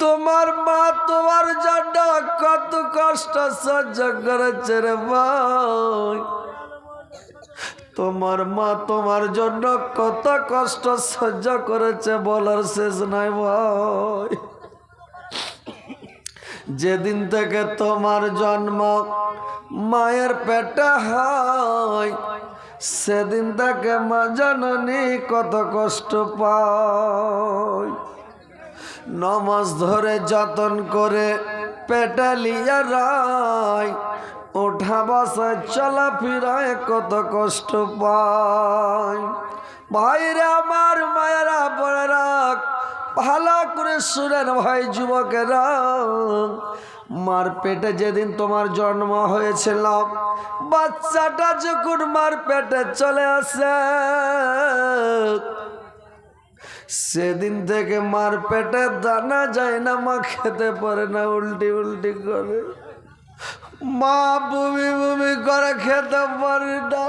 তোমার মা তোমার জন্য কত কষ্ট সহ্য করেছে রে ভাই। তোমার মা তোমার জন্য কত কষ্ট সহ্য করেছে বলার শেষ নাই ভাই। যেদিন থেকে তোমার জন্ম মায়ের পেটে হয় সেদিন তাকে মা জাননী কত কষ্ট পায়। নমাজ ধরে যতন করে পেটালিয়া লিয়ে রায় ওঠা বসায় চলাফেরায় কত কষ্ট পায়। ভাইরা আমার মায়েরা বড়েরা ভালো করে শুনেন ভাই যুবকেরা। মার পেটে যেদিন তোমার জন্ম হয়েছিল, বাচ্চাটা যখন মার পেটে চলে আসে, সেদিন থেকে মার পেটে দানা যায় না, মা খেতে পারে না, উল্টি উল্টি করে। মা বমি বমি করে, খেতে পারে না।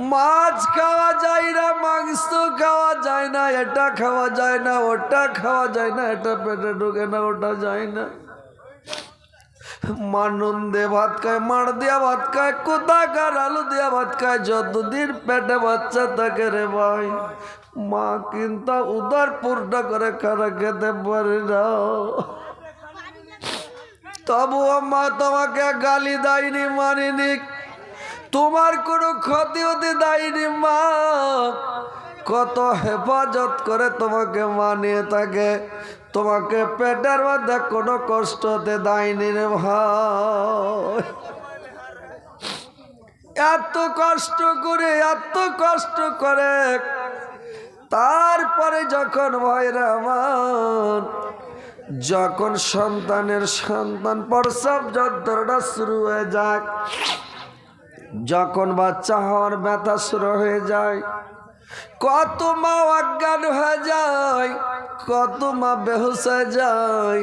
মাছ খাওয়া যায় না, মাংস খাওয়া যায় না, এটা খাওয়া যায় না, ওটা খাওয়া যায় না, এটা পেটে ঢুকে না, ওটা যায় না। মা নুন দিয়ে ভাত খায়, মার দিয়া ভাত খায়, কোথাকার আলু দিয়া ভাত খায়, যতদিন পেটে বাচ্চা থাকে রে ভাই, মা কিন্তু উদার পূর্ণ করে খানা খেতে পারে না। তবুও মা তোমাকে গালি দেয়নি মানিনি তোমার কোনো ক্ষতি হতে দেয়নি, মা। কত হেফাজত করে তোমাকে মানিয়ে থাকে। তোমাকে পেটের মধ্যে কোনো কষ্ট হতে দেয়নি রে ভাই এত কষ্ট করে, এত কষ্ট করে, তারপরে যখন ভাইরা আমার যখন সন্তানের সন্তান প্রসব যন্ত্রণা শুরু হয়ে যায় যখন বাচ্চা হওয়ার ব্যথা শুরু হয়ে যায়, কত মা অজ্ঞান হয়ে যায়, কত মা হয়ে যায়,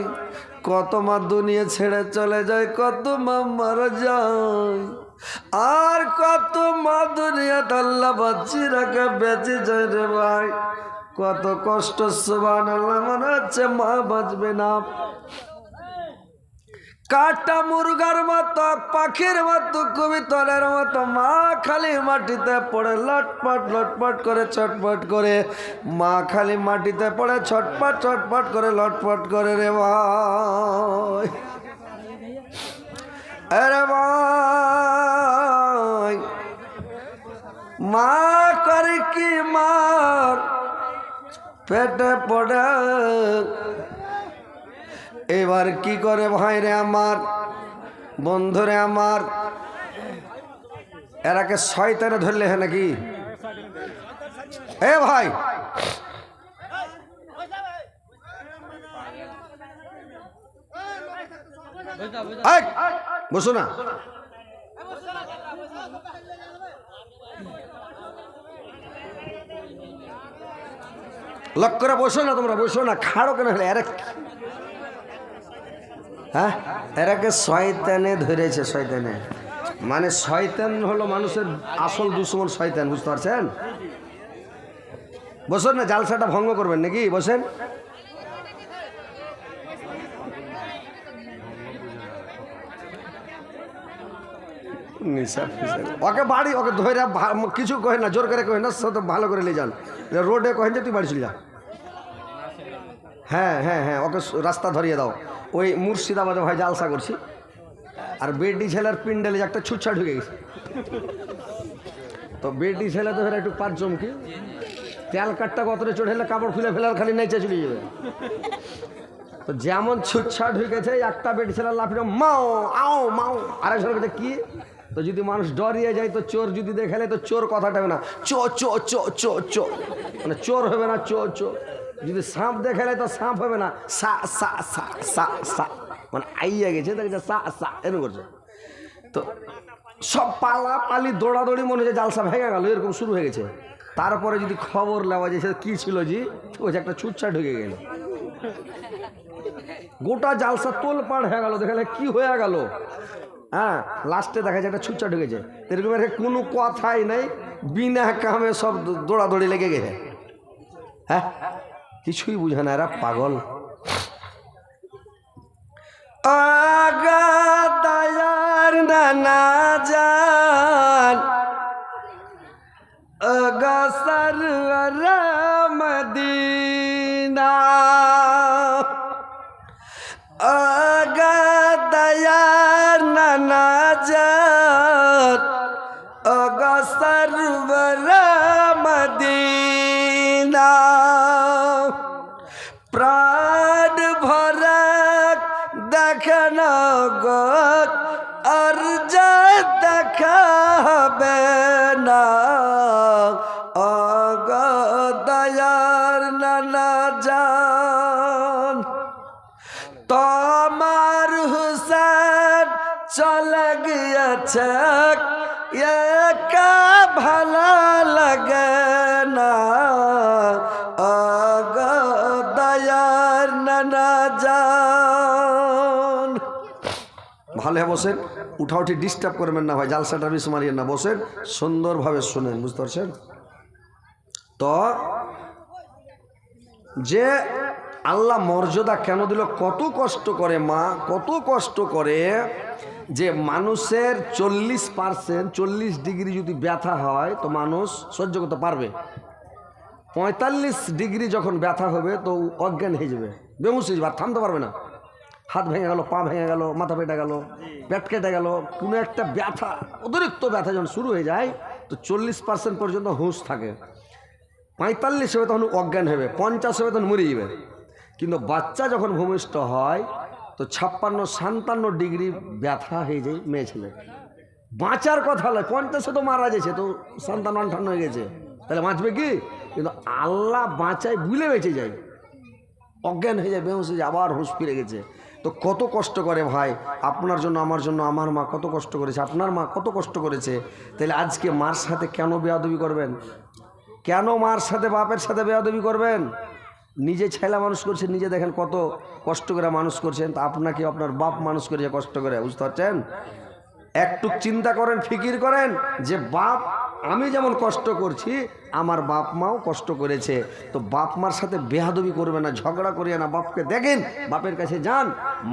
কত মা দুনিয়া ছেড়ে চলে যায়, কত মা মারা যায়। আর কত মা দুনিয়া আল্লাহ বাচ্চি রাখে, বেঁচে যায় রে ভাই। কত কষ্ট সুবান আল্লাহ মনে হচ্ছে মা বাঁচবে না। কাটা মুরগার মতো, পাখির মতো কবিতরের মতো, মা খালি মাটিতে পড়ে, লটপট লটপট করে, ছটপট করে। মা খালি মাটিতে পড়ে, ছটপট ছটপট করে, লটপট করে রে ভাই। আরে ভাই, মা করে কি মা পেটে পড়ে এবার কি করে ভাইরে আমার? বন্ধুরে আমার? এরাকে শয়তানে ধরলে হ্যাঁ নাকি? এ ভাই! বসো না। লক করে বসো না তোমরা, বসো না, খাড়ো কেন হলে? এরা হ্যাঁ? এরাকে শয়তানে ধরেছে, শয়তানে। মানে শয়তান হলো মানুষের আসল দুশ্মন শয়তান, বুঝতে পারছেন? বসেন না, জালসাটা ভঙ্গ করবেন নাকি? বসেন। ওকে বাড়ি, ওকে ধরে কিছু কহে না, জোর করে কহে না, সে তো ভালো করে নিয়ে যান। রোডে কহেন যে তুই বাড়ি চলে যা। হ্যাঁ হ্যাঁ হ্যাঁ ওকে রাস্তা ধরিয়ে দাও। ওই মুর্শিদাবাদে ভাই জালসা করছি। আর বেটি ছেলের পিন্ডেলে একটা ছুটছা ঢুকে গেছে। তো বেটি ছেলে তো একটু পাঁচ জমকি তেল কাঠটা কতটা চড়েলে কাপড় খুলে ফেলার খালি নেচে চলে যাবে। তো যেমন ছুটছা ঢুকেছে একটা বেটি ছেলে লাফিয়ে মাও, আও, মাও। আরেকজন কাছে কি? তো যদি মানুষ ডরিয়ে যায়, তো চোর যদি দেখালে তো চোর কথাটা হবে না, চো চো চো চো চো। মানে চোর হবে না, চো চো। যদি সাপ দেখালে তো সাপ হবে না, সা সা সা সা সা। মানে আইয়া গেছে দেখছে সা সা, এরকম করছে। তো সব পালা পালি দৌড়াদৌড়ি মনে হচ্ছে জালসা ভেঙে গেল, এরকম শুরু হয়ে গেছে। তারপরে যদি খবর নেওয়া যায় সেটা কী ছিল জি? ওই একটা ছুটছা ঢুকে গেল। গোটা জালসা তোল পাড় হয়ে গেল, দেখালে কি হয়ে গেল? হ্যাঁ লাস্টে দেখা যায় একটা ছুটছা ঢুকেছে। এরকম এর কোনো কথাই নেই, বিনা কামে সব দৌড়াদৌড়ি লেগে গেছে। হ্যাঁ? কিছুই বুঝে না, এরা পাগল। আগা দয়ার নানা জান আগা সরওয়ার মদিনা আগা দয়ার নানা জান গো বসেন। উঠা উঠি ডিস্টার্ব করবেন না ভাই, জালসাটা বেশি মারিয়েন না। বসেন, সুন্দরভাবে শোনেন, বুঝতে পারছেন? তো, যে আল্লাহ মর্যাদা কেন দিল, কত কষ্ট করে মা, কত কষ্ট করে যে মানুষের চল্লিশ পার্সেন্ট চল্লিশ ডিগ্রি যদি ব্যথা হয়, তো মানুষ সহ্য করতে পারবে। পঁয়তাল্লিশ ডিগ্রি যখন ব্যথা হবে, তো অজ্ঞান হয়ে যাবে। বেহুশ হয়ে যাবে, আর থামতে পারবে না। হাত ভেঙে গেল, পা ভেঙে গেল, মাথা পেটে গেল, পেট কেটে গেল, কোনো একটা ব্যথা, অতিরিক্ত ব্যথা যখন শুরু হয়ে যায়, তো চল্লিশ পার্সেন্ট পর্যন্ত হুঁশ থাকে। পঁয়তাল্লিশ হবে তখন অজ্ঞান হবে, পঞ্চাশ হবে তখন মরে যাবে। কিন্তু বাচ্চা যখন ভূমিষ্ঠ হয়, তো ছাপ্পান্ন সাতান্ন ডিগ্রি ব্যথা হয়ে যায় মেয়ে ছেলে। বাঁচার কথা নয়, পঞ্চাশে তো মারা গেছে, তো সান্তান্ন আন্ঠান্ন হয়ে গেছে। তাহলে বাঁচবে কি? কিন্তু আল্লাহ বাঁচায় বুলে বেঁচে যায়। অজ্ঞান হয়ে যায়, বেহুশ হয়ে যায়, আবার হুঁশ ফিরে গেছে। তো কত কষ্ট করে ভাই? আপনার জন্য, আমার জন্য, আমার মা কত কষ্ট করেছে, আপনার মা কত কষ্ট করেছে? তাহলে আজকে মার সাথে কেন বেয়াদবি করবেন? কেন মার সাথে বাপের সাথে বেয়াদবি করবেন? নিজে ছেলে মানুষ করছে, নিজে দেখেন কত কষ্ট করে মানুষ করছেন, তা আপনাকে আপনার বাপ মানুষ করেছে কষ্ট করে, বুঝতে পারছেন? একটু চিন্তা করেন, ফিকির করেন যে বাপ আমি যেমন কষ্ট করছি, আমার বাপ মাও কষ্ট করেছে। তো বাপ মার সাথে বেহাদবি করবে না, ঝগড়া করিয়ে না। বাপকে দেখেন, বাপের কাছে যান,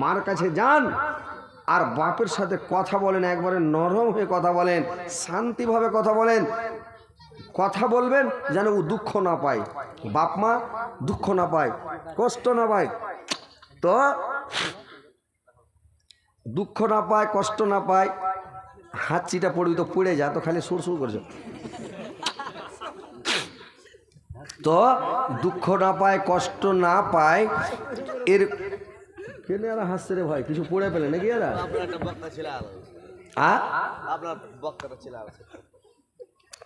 মার কাছে যান। আর বাপের সাথে কথা বলেন, একবারে নরম হয়ে কথা বলেন, শান্তিভাবে কথা বলেন। কথা বলবেন যেন ও দুঃখ না পায়। বাপ মা দুঃখ না পায়, কষ্ট না পায়। তো দুঃখ না পায়, কষ্ট না পায় হাঁচিটা পড়বি তো পড়ে যা, তো খালি সুর সুর করছে তো দুঃখ না পায়, কষ্ট না পায়, এর কেনে এরা হাসছে রে ভাই কিছু পড়ে পেলে নাকি আর। আর।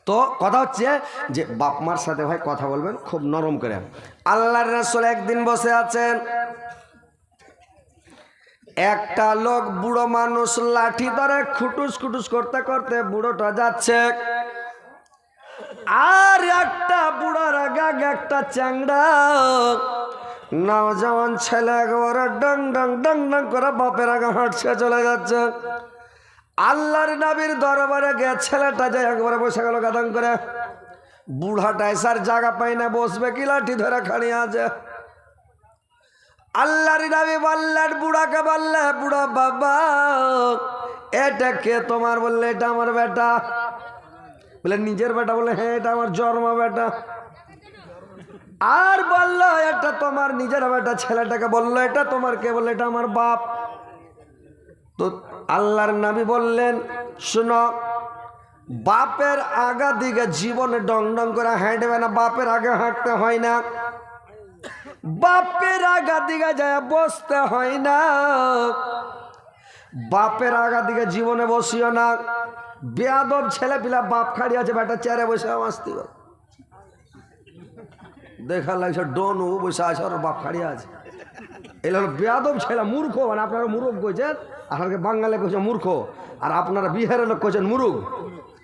তো কথা হচ্ছে যে বাপ মার সাথে ভাই কথা বলবেন, খুব নরম করে আল্লাহর রাসূল একদিন বসে আছেন একটা লোক বুড়ো মানুষ লাঠি ধরে খুটুস খুটুস করতে করতে বুড়োটা যাচ্ছে। আর একটা বুড়ার আগে একটা চ্যাংড়া। নওজওয়ান ছেলে একেবারে ডং ডং ডং ডং করে বাপের আগে হাঁটছে, চলে যাচ্ছে। আল্লাহর নবীর দরবারে গে ছেলেটা যায় একবারে বসে গেল গাদান করে। বুড়াটা এসার জায়গা পাই না, বসবে কি লাঠি ধরে খাড়িয়ে আছে? আল্লাহর নবী বললেন বুড়াকে বললে বুড়া বাবা। এটা কে তোমার বললে? এটা আমার বেটা। বলে নিজের বেটা বলে হ্যাঁ এটা আমার জন্ম বেটা। আর বলল, এটা তোমার নিজের বেটা ছেলেটাকে বলল, এটা তোমার কে বলে এটা আমার বাপ। তো আল্লাহর নবী বললেন, শুনো, বাপের আগা দিকে জীবনে ডং ডং করে হাঁটবে না, বাপের আগে হাঁটতে হয় না। বাপের আগা দিকে যায়, বসতে হয় না। বাপের আগা দিকে জীবনে বসিও না। বেয়াদব ছেলে পিলা বাপ খাড়ি আছে, বেটা চেয়ারে বসে আসতে দেখা লাগছে, ডন বসে আছে আর বাপ খাড়ি আছে। এগুলো বেয়াদব ছেলে, মূর্খ। মানে আপনারা মুরুখ কইছেন আপনাকে বাঙালি কইছেন মূর্খ। আর আপনারা বিহারের লোক কইছেন মুরুগ।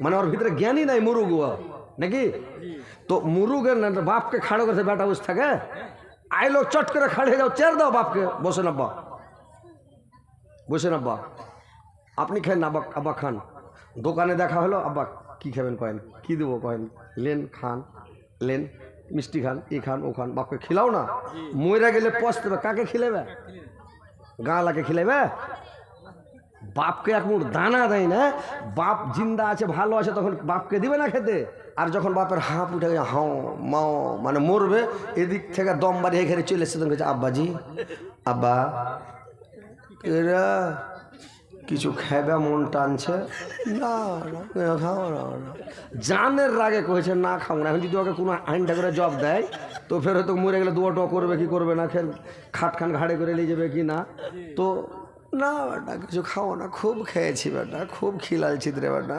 মানে ওর ভিতরে জ্ঞানই নাই মুরুগ ও। নাকি? তো মুরুগের বাপকে খাড়ো করেছে, বেটা বসে থাকে? আইলো চট করে খাড়ি হয়ে যাও চেয়ার দাও বাপকে। বসে না বা বসে না বা আপনি খেন আব্বা আব্বা খান। দোকানে দেখা হলো আব্বা কি খাবেন? কয়েন, কি দেবো? কয়েন, লেন খান, লেন, মিষ্টি খান ই খান, ও খান। বাপকে খিলাও না। ময়রা গেলে পস্তবে কাকে খিলেবে গাঁলাকে খিলেবে বাপকে এক মুঠ দানা দেয় না। বাপ জিন্দা আছে, ভালো আছে, তখন বাপকে দিবে না খেতে। আর যখন বাপের হাঁপ উঠে গেছে, হাও, মাও মানে মরবে, এদিক থেকে দম বাড়ি এখানে চলে এসছে, তখন কাছে আব্বাজি, আব্বা, এরা কিছু খাবে, মন টানছে। না না। জানের রাগে কয়েছে না খাও না। এখন যদি ওকে কোনো আইনটা করে জব দেয়, তো ফের হয়তো মরে গেলে দুয়া টোয়া করবে, কি করবে না, ফের খাট খান ঘাড়ে করে নিয়ে যাবে কি না? তো না, বেটা, কিছু খাও না। খুব খেয়েছি, বেটা, খুব খিলালছি রে, বেটা।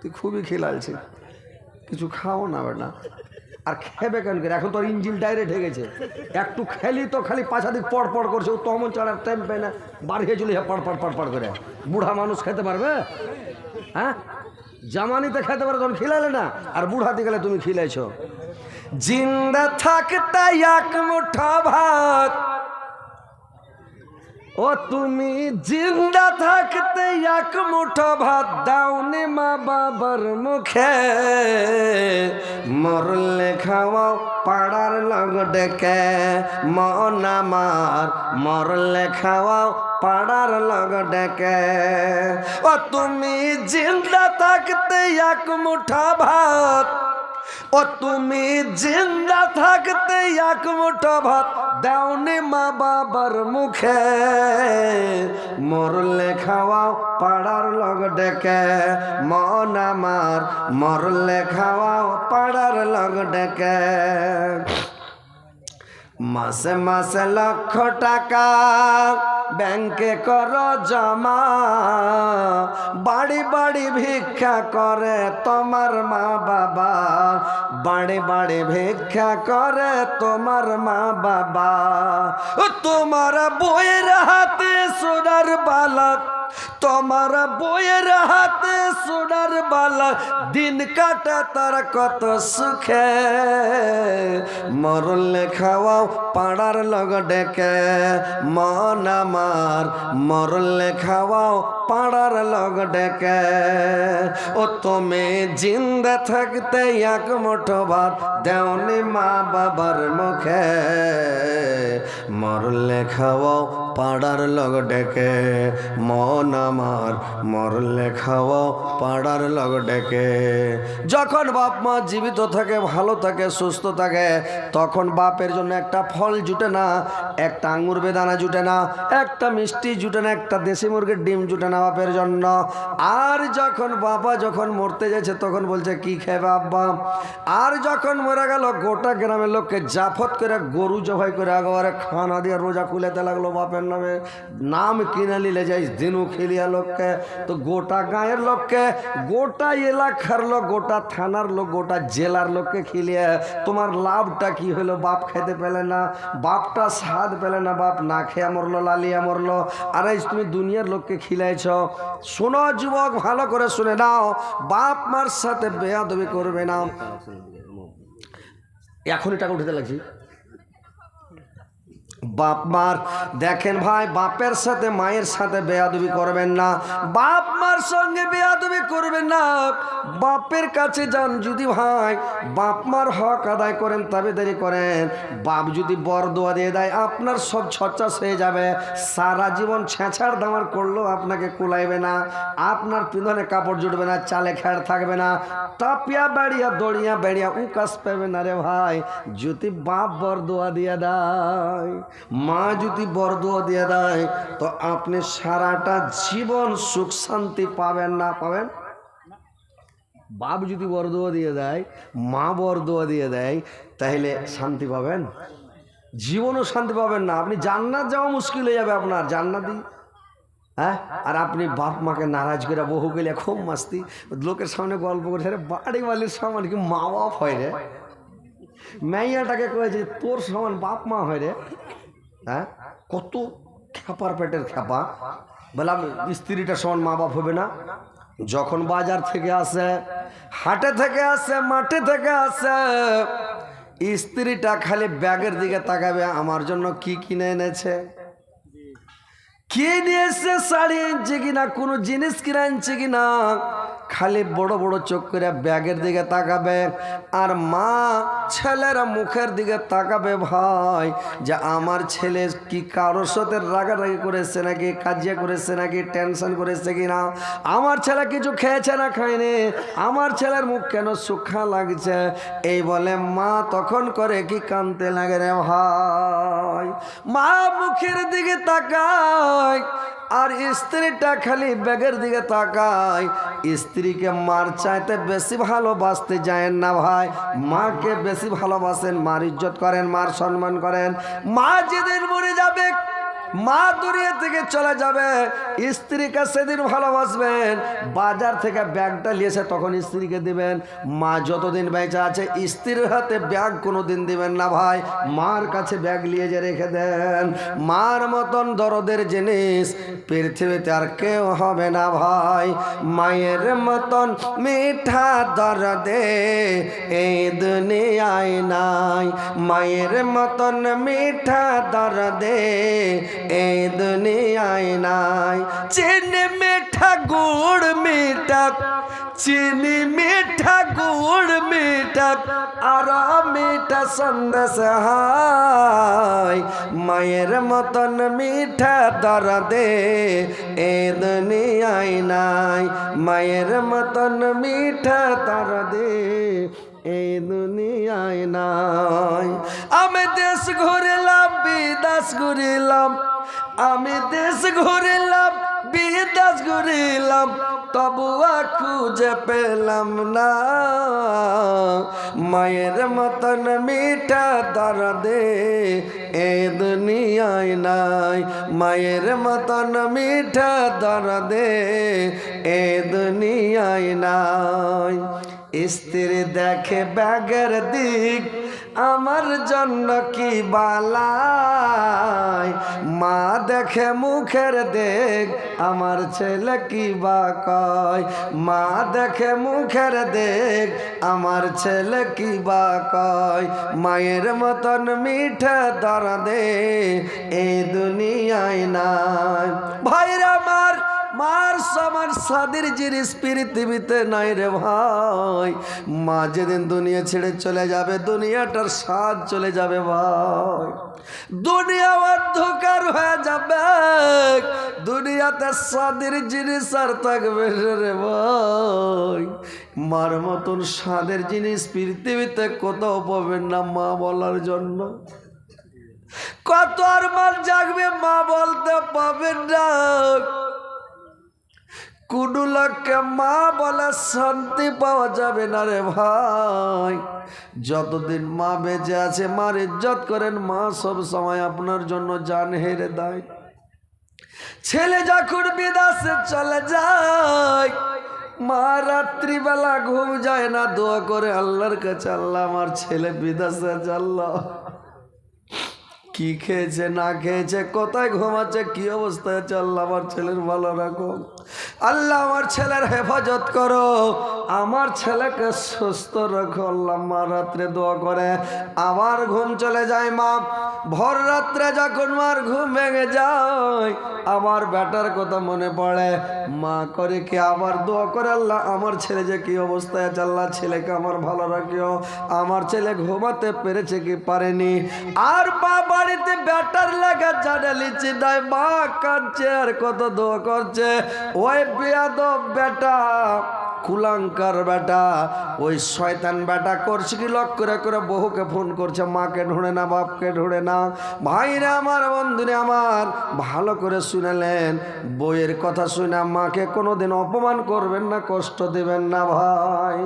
তুই খুবই খিলালছি কিছু খাও না বেটা। আর খেবে কেন করে এখন তো ইঞ্জিন ডাইরেক্ট হয়ে গেছে। একটু খেলি তো খালি পাছা দিক পড় পড় করছে। ও তমন চড়ার টাইম পায় না। বাড়িয়ে চলে পড় পড় পড় পড় করে। বুড়া মানুষ খেতে পারবে? হ্যাঁ? জামানিতে খেতে পারে, তখন খিলালে না। আর বুড়াতে গেলে তুমি খিলাইছ। জিন্দা থাকতে এক মুঠা ভাত। ও, তুমি জিন্দা থাকতে এক মুঠো ভাত দাওনি মা বাবার মুখে। মরলে খাওয়াও পাড়ার লগ ডেকে। মন আমার মরলে খাওয়াও পাড়ার লগ ডেকে। ও, তুমি জিন্দা থাকতে এক মুঠা ভাত ও তুমি জিন্দা থাকতে এক মুঠো ভাত দাওনি মা বাবার মুখে। মরলে খাওয়াও পাড়ার লগ ডেকে। মন আমার মরলে খাওয়াও পাড়ার লগ ডেকে। মাসে মাসে লক্ষ টাকা ব্যাংকে কর জমা। বাড়ি বাড়ি ভিক্ষা করে তোমার মা বাবা। বাড়ি বাড়ি ভিক্ষা করে তোমার মা বাবা। তোমার বইয়ের হাতে সোনার বালক তোমার বইয়ের হাতে সোনার বালা, দিন কাটা তার কত সুখে। মরলে খাওয়াও পাড়ার লগ ডেকে, মন আমার মরলে খাওয়াও পাড়ার লগ ডেকে। ও তুমি জিন্দা থাকতে এক মুঠো ভাত দেওনি মা বাবার মুখে, মরলে খাওয়াও পাড়ার লগ ডেকে। মন আমার মরলে খাওয়াও পাড়ার লগ ডেকে। যখন বাপ মা জীবিত থাকে, ভালো থাকে, সুস্থ থাকে, তখন বাপের জন্য একটা ফল জুটে না, একটা আঙুর বেদানা জুটে না, একটা মিষ্টি জুটে না, একটা দেশি মুরগির ডিম জুটে না বাপের জন্য। আর যখন বাবা যখন মরতে যাচ্ছে, তখন বলছে, কি খাবে আব্বা? আর যখন মরে গেল, গোটা গ্রামের লোককে জাফত করে, গরু জবাই করে, একবারে খানা দিয়ে রোজা খুলেতে লাগল বাপের নামে। নাম কিনে নিলে যাই, দিনু খেলিয়া লোককে, তো গোটা গাঁয়ের লোককে, গোটা এলাকার লোক, গোটা থানার লোক, গোটা জেলার লোককে খিলিয়ে, তোমার লাভটা কি হলো? বাপ খেতে পেলে না, বাপটা স্বাদ পেলে না, বাপ না খেয়ে মরলো, লালিয়া মরলো। আর এই তুমি দুনিয়ার লোককে খিলাইছ। শোনো যুবক, ভালো করে শুনে নাও, বাপ মার সাথে বেয়া বেয়াদবি করবে না। এখনই টাকা উঠতে লাগছি। বাপ মার, দেখেন ভাই, বাপের সাথে মায়ের সাথে বেয়াদবি করবেন না। বাপ মার সঙ্গে বেয়াদবি করবেন না। বাপের কাছে যান যদি ভাই, বাপ মার হক আদায় করেন তবে দেরি করেন। বাপ যদি বর দোয়া দিয়ে দেয়, আপনার সব ছচাস হয়ে যাবে। সারা জীবন ছেঁচার দামার করলেও আপনাকে কুলাইবে না। আপনার পিঁধনে কাপড় জুটবে না, চালে খেড় থাকবে না। টাপিয়া বেড়িয়া, দড়িয়া বেড়িয়া, উকাস পাবে না রে ভাই। যদি বাপ বর দোয়া দিয়ে দেয় মা যদি বরদোয়া দিয়ে দেয়, তো আপনি সারাটা জীবন সুখ শান্তি পাবেন না পাবেন? বাপ যদি বরদোয়া দিয়ে দেয়, মা বরদোয়া দিয়ে দেয়, তাহলে শান্তি পাবেন? জীবনও শান্তি পাবেন না। আপনি জান্নাত যাওয়া মুশকিল হয়ে যাবে আপনার, জান্নাতি। হ্যাঁ? আর আপনি বাপ মাকে নারাজ করে বহু গেলে খুব মাস্তি। লোকের সামনে গল্প আরে বাড়ি বাড়ির সামান কি মা বাপ হয় রে? মাইয়াটাকে কয়েছে, তোর সমান বাপ মা হয় রে? হ্যাঁ? কত খ্যাপার পেটের খ্যাপা। বললাম স্ত্রীটা সমান মা বাপ হবে না। যখন বাজার থেকে আসে, হাটে থেকে আসে, মাঠে থেকে আসে, স্ত্রীটা খালি ব্যাগের দিকে তাকাবে, আমার জন্য কি কিনে এনেছে? কে নিয়ে এসছে শাড়ি আনছে কিনা, কোনো জিনিস কিনে আনছে কিনা, খালি বড় বড় চোখ করে ব্যাগের দিকে তাকাবে। আর মা ছেলের মুখের দিকে তাকাবে ভাই, যে আমার ছেলে কি কারোর সাথে রাগারাগি করেছে নাকি, কাজিয়া করেছে নাকি, টেনশন করেছে কি না আমার ছেলে কিছু খেয়েছে না খায়নি? আমার ছেলের মুখ কেন সুখা লাগছে? এই বলে মা তখন করে কি কানতে লাগে রে ভাই? মা মুখের দিকে তাকায়, আর স্ত্রীটা খালি ব্যাগের দিকে তাকায়। স্ত্রীকে মার চাইতে বেশি ভালোবাসতে যায়েন না ভাই। মাকে বেশি ভালোবাসেন, মার ইজ্জত করেন, মার সম্মান করেন। মা যেদিন মরে যাবে মা দুনিয়া থেকে চলে যাবে, স্ত্রীকে সেদিন ভালোবাসবেন, বাজার থেকে ব্যাগটা নিয়েছে তখন স্ত্রীকে দিবেন। মা যতদিন বেঁচে আছে, স্ত্রীর হাতে ব্যাগ কোনো দিন দিবেন না ভাই, মার কাছে ব্যাগ নিয়ে যে রেখে দেন। মার মতন দরদের জিনিস পৃথিবীতে আর কেউ হবে না ভাই, মায়ের মতন মিঠা দরদে এই দুনিয়ায় নাই। মায়ের মতন মিঠা দরদে এই দুনিয়ায় নাই চিনি মিঠা গুড় মিঠা চিনি মিঠা গুড় মিঠা আর মিঠা সন্দেশ হাই মায়ের মতন মিঠা দরদে এ দুনিয়ায় নাই মায়ের মতন মিঠা দরদে এই দুনিয়ায় নাই। আমি দেশ ঘুরিলাম বিদাস ঘুরিলাম। আমি দেশ ঘুরিলাম বিদাস ঘুরিলাম। তবুয়া খুঁজে পেলাম না। মায়ের মতন মিঠা দরদে এ দুনিয়ায় নাই। মায়ের মতন মিঠা দরদে এ দুনিয়ায় নাই। স্ত্রী দেখে ব্যাগের দিক, আমার জন্য কি বালাই? মা দেখে মুখের দেখ, আমার ছেলে কি বা কয়? মা দেখে মুখের দেখ, আমার ছেলে কি বা কয়? মায়ের মতন মিঠে দরদে, এই দুনিয়ায় নাই। ভাইরা আমার মার সমান সাদের জিনিস পৃথিবীতে নাই রে ভাই। মা যেদিন দুনিয়া ছেড়ে চলে যাবে, দুনিয়াটার স্বাদ চলে যাবে ভাই। দুনিয়া অন্ধকার হয়ে যাবে, দুনিয়াতে স্বাদের জিনিস আর থাকবে রে ভাই। মার মতন স্বাদের জিনিস পৃথিবীতে কোথাও পাবেন না মা বলার জন্য। কত আর মান জাগবে মা বলতে পাবেন না। কোনো লোককে মা বলে শান্তি পাওয়া যাবে না রে ভাই। যতদিন মা বেঁচে আছে, মার ইজ্জত করেন, মা সব সময় আপনার জন্য জান হেরে দেয়। ছেলে যখন বিদেশে চলে যায়, মা রাত্রিবেলা ঘুম যায় না, দোয়া করে আল্লাহর কাছে, আল্লাহ, আমার ছেলে বিদেশে আল্লাহ কি খেয়েছে, না খেয়েছে, কোথায় ঘুমাচ্ছে, কি অবস্থায় আছে আল্লাহ আমার ছেলের ভালো রাখো আল্লাহ আমার ছেলের হেফাজত করো। আমার ছেলেকে সুস্থ রাখো, আল্লাহ মা রাত্রে দোয়া করে। আবার ঘুম চলে যায় মা। ভর রাত্রে যখন মার ঘুম ভেঙে যায় আমার বেটার কথা মনে পড়ে। মা করে কি আবার দোয়া করে, আল্লাহ আমার ছেলে যে কি অবস্থায় আছে, আল্লাহ ছেলেকে আমার ভালো রাখিও। আমার ছেলে ঘুমাতে পেরেছে কি পারেনি। আর মা বাড়িতে ব্যাটার লাগা জানে লিচি নাই মা কাঁদছে আর কত দোয়া করছে। ওই বেয়াদ বেটা। কুলাঙ্কার বেটা, ওই শয়তান বেটা করছে কি লক করে করে বহুকে ফোন করছে, মাকে ঢুঁড়ে না, বাপকে ঢুঁড়ে না। ভাইরা আমার, বন্ধুরে আমার, ভালো করে শুনেলেন, বইয়ের কথা শুনে মাকে কোনোদিন অপমান করবেন না, কষ্ট দেবেন না ভাই।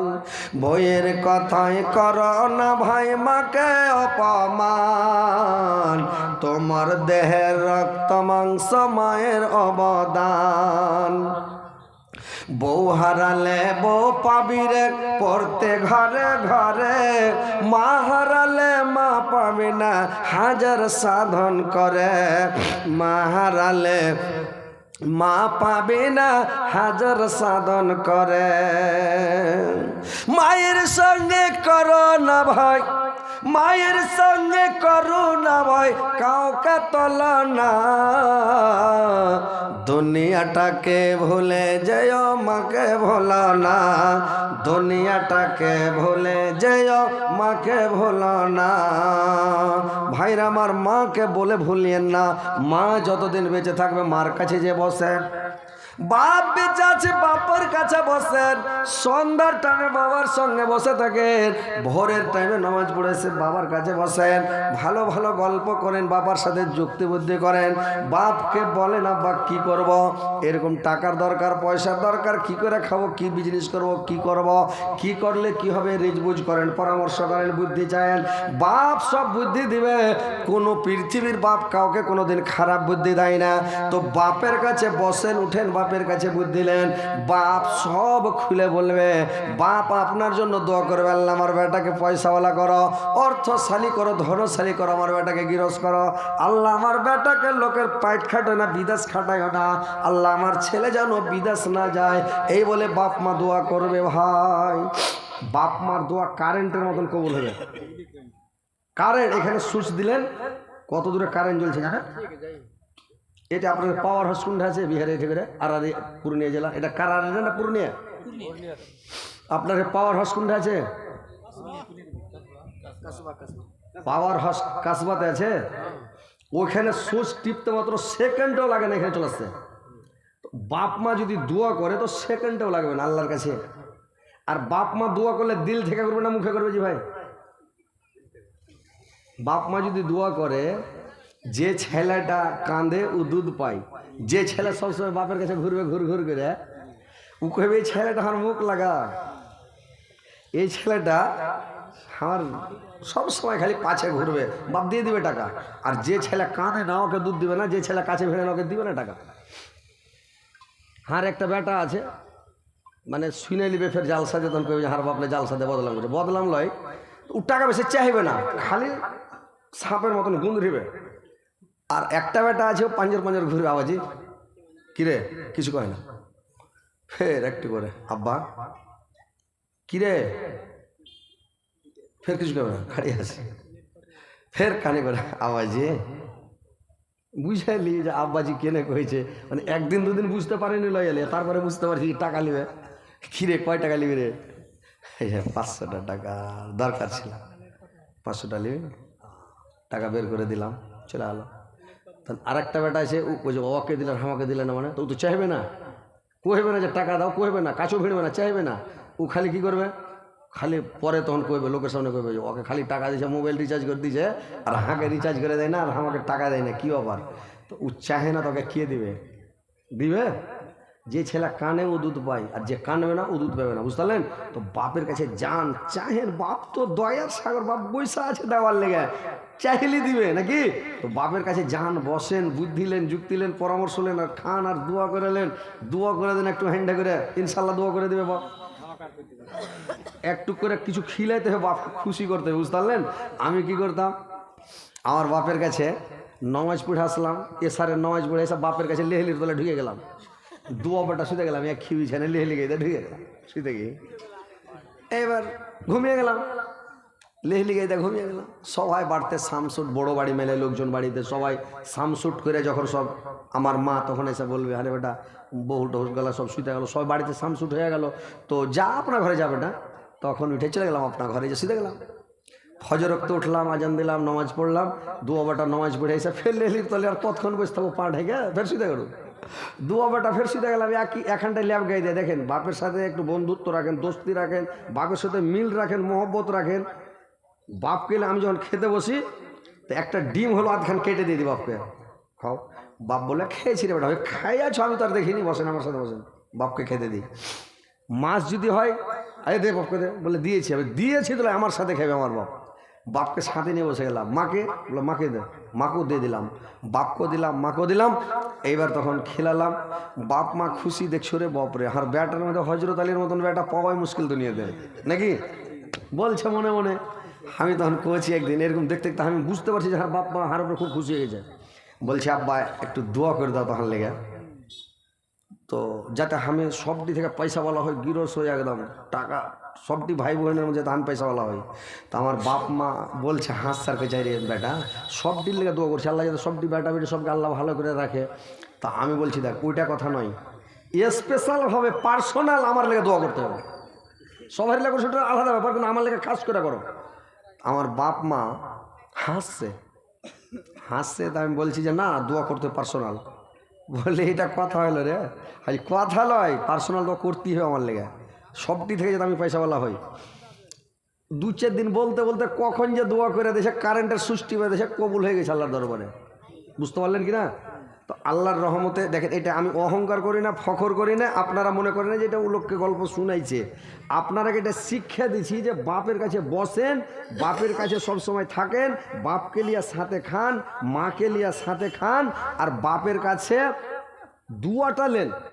বইয়ের কথাই কর না ভাই, মাকে অপমান। তোমার দেহের রক্ত মাংস, মায়ের অবদান। বউ হারালে বউ পাবি রে, পড়তে ঘরে ঘরে। মা হারালে মা পাবি না, হাজার সাধন করে। মা হারালে মা পাবে না, হাজার সাধন করে। মায়ের সঙ্গে করো না ভাই। মায়ের সঙ্গে করুণা ভয়, কাউকে তল না। দুনিয়াটাকে ভুলে যেও, মাকে ভোলা না। দুনিয়াটাকে ভুলে যেও, মাকে ভোলা না। ভাইরা, আমার মাকে বলে ভুলিয়েন না। মা যতদিন বেঁচে থাকবে, মার কাছে যে বসে। বাপ বেঁচে আছে, বাপের কাছে বসেন। সন্ধ্যার টাইমে বাবার সঙ্গে বসে থাকেন। ভোরের টাইমে নামাজ পড়েছে বাবার কাছে বসেন। ভালো ভালো গল্প করেন, বাবার সাথে যুক্তি বুদ্ধি করেন। বাপকে বলেন, আব্বা, কি করব? এরকম টাকার দরকার, পয়সার দরকার, কি করে খাব? কি বিজনেস করব? কি করব? কি করলে কি হবে? রিজবুজ করেন, পরামর্শ করেন, বুদ্ধি চায়েন। বাপ সব বুদ্ধি দিবে। কোনো পৃথিবীর বাপ কাউকে কোনোদিন খারাপ বুদ্ধি দেয় না। তো বাপের কাছে বসেন, উঠেন বাপের কাছে বুদ্ধি দিলেন বাপ সব খুলে বলবে, বাপ, আপনার জন্য দোয়া করবে আল্লাহ, আমার বেটাকে পয়সাওয়ালা করো, অর্থশালী করো, ধনশালী করো, আমার বেটাকে গিরস করো। আল্লাহ, আমার বেটাকে লোকের পাইট খাটায় না বিদেশ খাটায় না আল্লাহ, আমার ছেলে যেন বিদেশ না যায়, এই বলে বাপ মা দোয়া করবে ভাই। বাপ মার দোয়া কারেন্টের মতন কবুল হবে। কারেন্ট, এখানে সুইচ দিলেন। কত দূরে কারেন্ট জ্বলছে জানেন? এটা আপনার পাওয়ার হাউস কোনটা আছে? বিহারে এটা করে আরারি, পুরুলিয়া জেলা। এটা কারারি না পুরুলিয়া? আপনার পাওয়ার হাউস কোনটা আছে? পাওয়ার হাউস কাসবাতে আছে? ওইখানে সুইচ টিপতে মাত্র সেকেন্ডও লাগে না এখানে চলে আসছে তো বাপ মা যদি দোয়া করে, তো সেকেন্ডও লাগবে না আল্লাহর কাছে। আর বাপ মা দোয়া করলে দিল থেকে করবে না মুখে করবে জি ভাই? বাপ মা যদি দোয়া করে যে ছেলেটা কাঁদে, ও দুধ পায়। যে ছেলে সবসময় বাপের কাছে ঘুরবে, ঘুর ঘুর করে, ও কহবে এই ছেলেটা আমার মুখ লাগা। এই ছেলেটা আমার সব সময় খালি পাছে ঘুরবে, বাপ দিয়ে দিবে টাকা। আর যে ছেলে কাঁদে না, ওকে দুধ দিবে না, যে ছেলে কাছে ভেড়ে না, ওকে দিবে না টাকা। হার একটা বেটা আছে মানে শুনে নিবে, ফের জালসা যে তখন কইবে যে, হার বাপলে জালসা দিয়ে বদলাম করে। বদলাম লয়, ও টাকা বেশি চাইবে না, খালি সাপের মতন গুঁদরিবে। আর একটা বেটা আছে পাঞ্জর পাঞ্জর ঘুরবে আওয়াজি। কিরে, কিছু কয় না? ফের একটু করে। আব্বা, কিরে? ফের কিছু কবে না? খাড়ি আছে। ফের কানে করে আওয়াজে। বুঝাইলি যে আব্বাজি কেনে কয়েছে মানে একদিন দুদিন বুঝতে পারেনি লয়ালে, তারপরে বুঝতে পারছি টাকা নিবে। কিরে, কয় টাকা নিবি রে? পাঁচশোটা টাকা দরকার ছিল। পাঁচশোটা নিবি। টাকা বের করে দিলাম, চলে আলো। তখন আর একটা বেটা আছে ও যে ওকে দিলেন হামাকে দিলে না মানে? তো তো চাইবে না। কহেবে না যে টাকা দাও কহবে না, কাছেও ভিড়বে না, চাইবে না। ও খালি কি করবে? খালি পরে তখন কইবে, লোকের সামনে কইবে ওকে খালি টাকা দিয়েছে মোবাইল রিচার্জ করে দিয়েছে আর হাঁকে রিচার্জ করে দেয় না, আর আমাকে টাকা দেয় না, কী ব্যাপার? তো ও চাহে না তোকে কে দিবে? দিবে? যে ছেলে কানে ও দুধ পায় আর যে কানবে না ও দুধ পাবে না, বুঝতে তো বাপের কাছে যান, চাহের বাপ তো দয়ার সাগর, বাপ বৈশা আছে দেওয়ার লেগে। চাইলে দিবে নাকি? তো বাপের কাছে যান, বসেন বুদ্ধিলেন যুক্তিলেন পরামর্শ নেন আর খান আর দোয়া করেলেন দোয়া করে দেন একটু হ্যান্ডে করে, ইনশাল্লাহ দোয়া করে দিবে বাপ। একটু করে কিছু খিলাইতে হবে, বাপকে খুশি করতে হবে, বুঝতে আমি কি করতাম? আমার বাপের কাছে নমাজ পড়ে আসলাম এসারের নমাজ পড়ে এসে বাপের কাছে লেহলির তলে ঢুকে গেলাম। দুয়া বেটা শুতে গেলাম, এক খিবি ছেনে লেহলি গিয়ে ঢুকে গেলাম শুতে গিয়ে। এবার ঘুমিয়ে গেলাম। লেহলি গাইতে ঘুমিয়ে গেলাম। সবাই বাড়তে সামসুট বড় বাড়ি মেলে লোকজন বাড়িতে, সবাই সামসুট করে যখন সব আমার মা তখন এসে বলবে, আরে বেটা বহু টহুস গেলা সব শুতে গেল সব বাড়িতে সামসুট হয়ে গেল। তো যা আপনার ঘরে যাবে না? তখন উঠে চলে গেলাম আপনার ঘরে, যে শুতে গেলাম। ফজর রক্ত উঠলাম, আজান দিলাম, নামাজ পড়লাম, দু বাটা নামাজ পড়ে এসে ফের লেলির তলে আর কতক্ষণ বসে থাকব, পা ঢেকে ফের শুতে গেল দু বাটা ফের শুতে গেলাম একই এখানটায় ল্যাব গাই দেয়। দেখেন, বাপের সাথে একটু বন্ধুত্ব রাখেন, দোস্তি রাখেন, বাপের সাথে মিল রাখেন, মহব্বত রাখেন। বাপকে আমি যখন খেতে বসি, তো একটা ডিম হলো আধখান কেটে দিয়ে দিই বাপকে। খাও। বাপ বলে, খেয়েছি রে বেটা খাই আছো আমি তো আর দেখিনি, বসেন আমার সাথে, বসেন। বাপকে খেতে দিই। মাছ যদি হয়, আরে দে বাপকে দে। বলে, দিয়েছি। আমি, দিয়েছি, তাহলে আমার সাথে খাবে আমার বাপ। বাপকে সাথে নিয়ে বসে গেলাম। মাকে? বলে মাকে দে। মাকেও দিয়ে দিলাম। বাপকেও দিলাম, মাকেও দিলাম। এইবার তখন খেলালাম। বাপ, মা খুশি, দেখছ রে বাপরে। আর ব্যাটার মধ্যে হজরত আলীর মতন ব্যাটা পাওয়াই মুশকিল দুনিয়াতে নাকি? বলছে মনে মনে। আমি তখন কোচি একদিন, এরকম দেখতে দেখতে আমি বুঝতে পারছি যে হ্যাঁ বাপ, মা হার উপরে খুব খুশি হয়ে গেছে বলছে, আব্বা, একটু দোয়া করে দাও তখন লেগে। তো যাতে আমি সব দিক থেকে পয়সা বলা হয়, গিরস হয়ে একদম টাকা সবটি ভাই বোনের মধ্যে ধান পয়সা বলা হয়। তো আমার বাপ মা বলছে, হাঁস স্যারকে চাই রে বেটা। সবটির লেগে দোয়া করছে, আল্লাহ যাতে সবটি বেটা বেটি সবকে আল্লাহ ভালো করে রাখে। তা আমি বলছি, দেখ, ওইটা কথা নয়। স্পেশালভাবে পার্সোনাল আমার লেগে দোয়া করতে হবে। সবার লেগে সেটা আলাদা ব্যাপার, কিন্তু আমার লেগে খাস করে করো। আমার বাপ মা হাসছে। হাসছে, তা আমি বলছি যে, না, দোয়া করতে পার্সোনাল বলে এটা কথা হলো রে। কথা লয় পার্সোনাল দোয়া করতেই হবে আমার লেগে। সবটি থেকে যাতে আমি পয়সাওয়ালা হই। দু চার দিন বলতে বলতে কখন যে দোয়া করে দেশে কারেন্টের সৃষ্টি হয়ে দেশে কবুল হয়ে গেছে আল্লাহর দরবারে। বুঝতে পারলেন কি না? তো আল্লাহর রহমতে দেখেন, এটা আমি অহংকার করি না, ফখর করি না, আপনারা মনে করেন যে এটা লোককে গল্প শুনাইছে। আপনারাকে এটা শিক্ষা দিছি যে বাপের কাছে বসেন, বাপের কাছে সব সময় থাকেন, বাপকে লিয়া সাথে খান, মাকে লিয়া সাথে খান, আর বাপের কাছে দুয়াটা নেন।